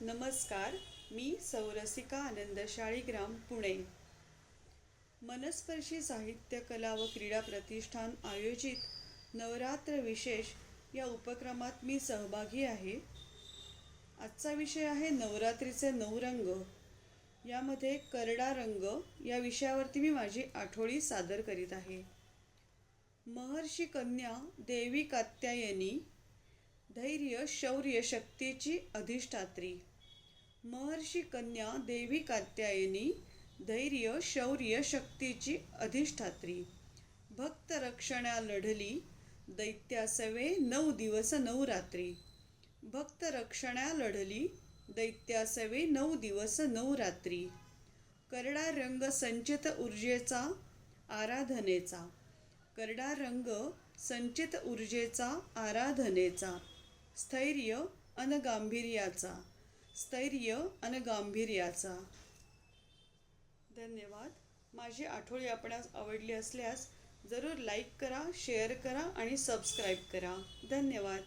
नमस्कार मी सौरसिका आनंद शाळीग्राम पुणे. मनस्पर्शी साहित्य कला व क्रीडा प्रतिष्ठान आयोजित नवरात्र विशेष या उपक्रमात मी सहभागी आहे. आजचा विषय आहे नवरात्रीचे नऊ रंग. यामध्ये करडा रंग या विषयावरती मी माझी आठवडी सादर करीत आहे. महर्षी कन्या देवी कात्यायनी धैर्य शौर्य शक्तीची अधिष्ठात्री. महर्षी कन्या देवी कात्यायनी धैर्य शौर्य शक्तीची अधिष्ठात्री. भक्त रक्षणा लढली दैत्यासवे नऊ दिवस नऊ रात्री. भक्त रक्षणा लढली दैत्यासवे नऊ दिवस नऊ रात्री. करडा रंग संचित ऊर्जेचा आराधनेचा. करडा रंग संचित ऊर्जेचा आराधनेचा. स्थैर्य अन गांभीर्याचा. स्थैर्य अन गांभीर्याचा. धन्यवाद. माझी आठवडी आपणास आवडली असल्यास जरूर लाईक करा शेअर करा आणि सबस्क्राईब करा. धन्यवाद.